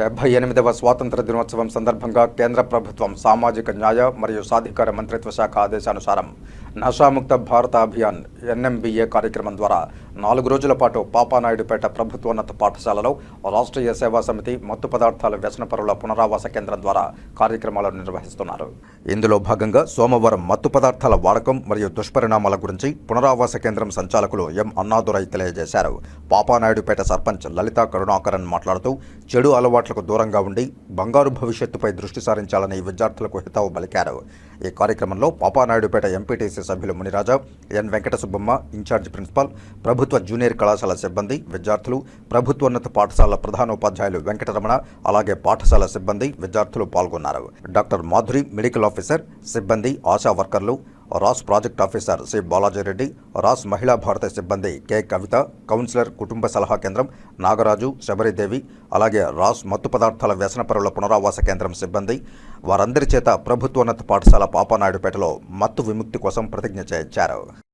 డెబ్బై ఎనిమిదవ స్వాతంత్ర దినోత్సవం సందర్భంగా కేంద్ర ప్రభుత్వం సామాజిక న్యాయ మరియు సాధికార మంత్రిత్వ శాఖ ఆదేశానుసారం నషాముక్త భారత అభియాన్ ఎన్ఎంబీఏ కార్యక్రమం ద్వారా నాలుగు రోజుల పాటు పాపానాయుడుపేట ప్రభుత్వోన్నత పాఠశాలలో రాష్ట్రీయ సేవా సమితి మత్తు పదార్థాల వ్యసనపరుల పునరావాస కేంద్రం ద్వారా కార్యక్రమాలను నిర్వహిస్తున్నారు. ఇందులో భాగంగా సోమవారం మత్తు పదార్థాల వాడకం మరియు దుష్పరిణామాల గురించి పునరావాస కేంద్రం సంచాలకులు ఎం. అన్నాదురై తెలియజేశారు. పాపానాయుడుపేట సర్పంచ్ లలిత కరుణాకరన్ మాట్లాడుతూ చెడు అలవాట్లకు దూరంగా ఉండి బంగారు భవిష్యత్తుపై దృష్టి సారించాలని విద్యార్థులకు హితవు పలికారు. ఈ కార్యక్రమంలో పాపానాయుడుపేట ఎంపీటీసీ సభ్యులు Muniraja N Venkata Subbamma incharge principal ప్రభుత్వ జూనియర్ కళాశాల సిబ్బంది విద్యార్థులు ప్రభుత్వోన్నత పాఠశాల ప్రధానోపాధ్యాయులు వెంకటరమణ అలాగే పాఠశాల సిబ్బంది విద్యార్థులు పాల్గొన్నారు. డాక్టర్ మాధురి మెడికల్ ఆఫీసర్ సిబ్బంది ఆశా వర్కర్లు RASS project officer C. Balaji Reddy RASS మహిళా భారత సిబ్బంది కె. కవిత కౌన్సిలర్ కుటుంబ సలహా కేంద్రం నాగరాజు శబరిదేవి అలాగే రాస్ మత్తు పదార్థాల వ్యసనపరుల పునరావాస కేంద్రం సిబ్బంది వారందరి చేత ప్రభుత్వోన్నత పాఠశాల పాపానాయుడుపేటలో మత్తు విముక్తి కోసం ప్రతిజ్ఞ చేయించారు.